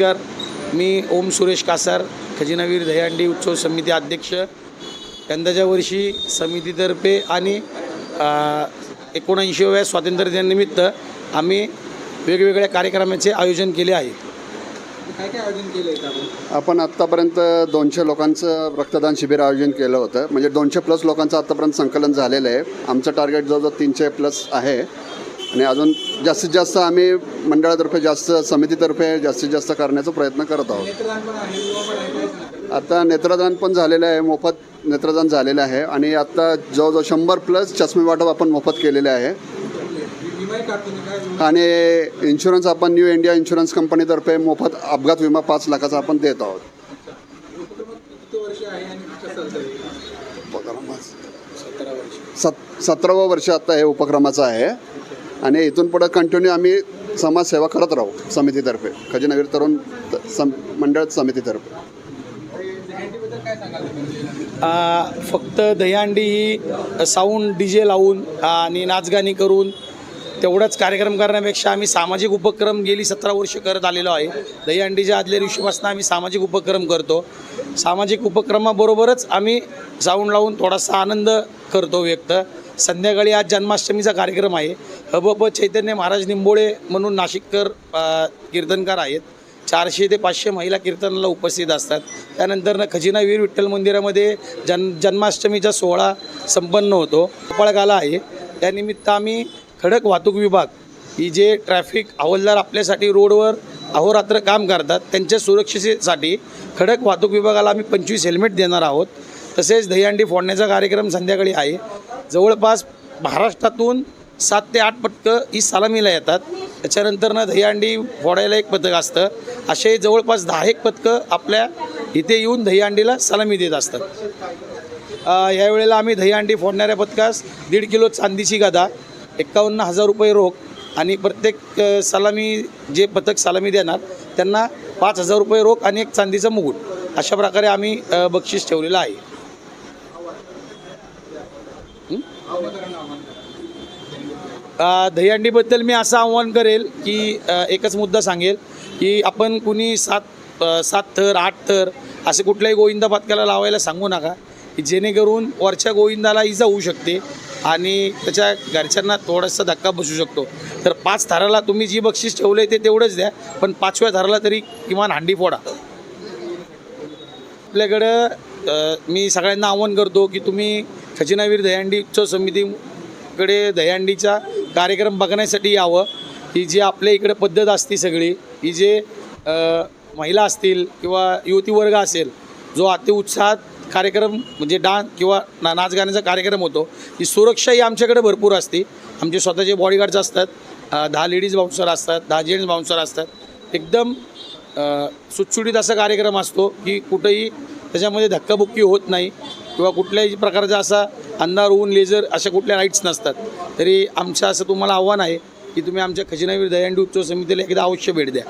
नमस्कार. मी ओम सुरेश कासार खजिनावीर दहीहंडी उत्सव समिती अध्यक्ष. यंदाच्या वर्षी समितीतर्फे आणि एकोणऐंशीव्या स्वातंत्र्य दिनानिमित्त आम्ही वेगवेगळ्या कार्यक्रमाचे आयोजन केले आहे. काय काय आयोजन केलं आहे आपण? आपण आत्तापर्यंत दोनशे लोकांचं रक्तदान शिबिर आयोजन केलं होतं. म्हणजे दोनशे प्लस लोकांचं आत्तापर्यंत संकलन झालेलं आहे. आमचं टार्गेट जवळजवळ तीनशे प्लस आहे. आणि अजून जास्तीत जास्त आम्ही मंडळातर्फे जास्त समितीतर्फे जास्तीत जास्त करण्याचा प्रयत्न करत आहोत. आता नेत्रदान पण झालेलं आहे मोफत नेत्रदान झालेलं आहे आणि आता जवळजवळ शंभर प्लस चष्मे वाटप आपण मोफत केलेले आहे. आणि इन्शुरन्स आपण न्यू इंडिया इन्शुरन्स कंपनीतर्फे मोफत अपघात विमा पाच लाखाचा आपण देत आहोत. सत सतरावं वर्ष आता हे उपक्रमाचं आहे. आणि इथून पुढं कंटिन्यू आम्ही समाजसेवा करत राहू समितीतर्फे. खजिनवीर तरुण त- सम मंडळ समितीतर्फे. फक्त दहीहंडी ही साऊंड डी जे लावून आणि नाचगाणी करून तेवढाच कार्यक्रम करण्यापेक्षा आम्ही सामाजिक उपक्रम गेली सतरा वर्ष करत आलेलो आहे. दहीहंडीच्या आदल्या दिवशीपासून आम्ही सामाजिक उपक्रम करतो. सामाजिक उपक्रमाबरोबरच आम्ही साऊंड लावून थोडासा आनंद करतो व्यक्त. संध्याकाळी आज जन्माष्टमीचा कार्यक्रम आहे. हबप चैतन्य महाराज निंबोळे म्हणून नाशिककर कीर्तनकार आहेत. चारशे ते पाचशे महिला कीर्तनाला उपस्थित असतात. त्यानंतर खजिनावीर विठ्ठल मंदिरामध्ये जन जन्माष्टमीचा सोहळा संपन्न होतो. कपाळगाला आहे. त्यानिमित्त आम्ही खडक वाहतूक विभाग ही जे ट्रॅफिक हवालदार आपल्यासाठी रोडवर अहोरात्र काम करतात त्यांच्या सुरक्षेसाठी खडक वाहतूक विभागाला आम्ही पंचवीस हेल्मेट देणार आहोत. तसेच दहीहंडी फोडण्याचा कार्यक्रम संध्याकाळी आहे. जवळपास महाराष्ट्रातून सात ते आठ पथकं ही सलामीला येतात. त्याच्यानंतरनं दहीहंडी फोडायला एक पथक असतं. असे जवळपास दहा एक पथकं आपल्या इथे येऊन दहीहंडीला सलामी देत असतात. यावेळेला आम्ही दहीहंडी फोडणाऱ्या पथकास दीड किलो चांदीची गदा एक्कावन्न हजार रुपये रोख आणि प्रत्येक सलामी जे पथक सलामी देणार त्यांना पाच हजार रुपये रोख आणि एक चांदीचा मुकुट. अशा प्रकारे आम्ही बक्षीस ठेवलेलं आहे. दहीहंडीबद्दल मी असं आव्हान करेल की एकच मुद्दा सांगेल की आपण कुणी सात सात थर आठ थर असे कुठल्याही गोविंदा पथकाला लावायला सांगू नका की जेणेकरून वरच्या गोविंदाला इजा होऊ शकते आणि त्याच्या घरच्यांना थोडासा धक्का बसू शकतो. तर पाच थराला तुम्ही जी बक्षीस ठेवलं आहे ते तेवढंच द्या पण पाचव्या थराला तरी किमान हांडी फोडा. आपल्याकडं मी सगळ्यांना आव्हान करतो की तुम्ही खजिनावीर दहीहंडी उत्सव समितीकडे दह्यांडीच्या कार्यक्रम बघण्यासाठी यावं. ही जी आपल्या इकडे पद्धत असते सगळी ही जे महिला असतील किंवा युवती वर्ग असेल जो अतिउत्साहात कार्यक्रम म्हणजे डान्स किंवा ना नाच गाण्याचा कार्यक्रम होतो ही सुरक्षा ही आमच्याकडे भरपूर असते. आमचे स्वतःचे बॉडीगार्ड्स असतात. दहा लेडीज बाउन्सर असतात दहा जेंट्स बाउन्सर असतात. एकदम सुटसुटीत असा कार्यक्रम असतो की कुठंही त्याच्यामध्ये धक्काबुक्की होत नाही. किंवा कुठल्याही प्रकारचा असा अंधार ऊन लेझर अशा कुठल्या लाईट्स नसतात. तरी आमचं असं तुम्हाला आव्हान आहे की तुम्ही आमच्या खजिनावीर दयांडी उत्सव समितीला एकदा अवश्य भेट द्या.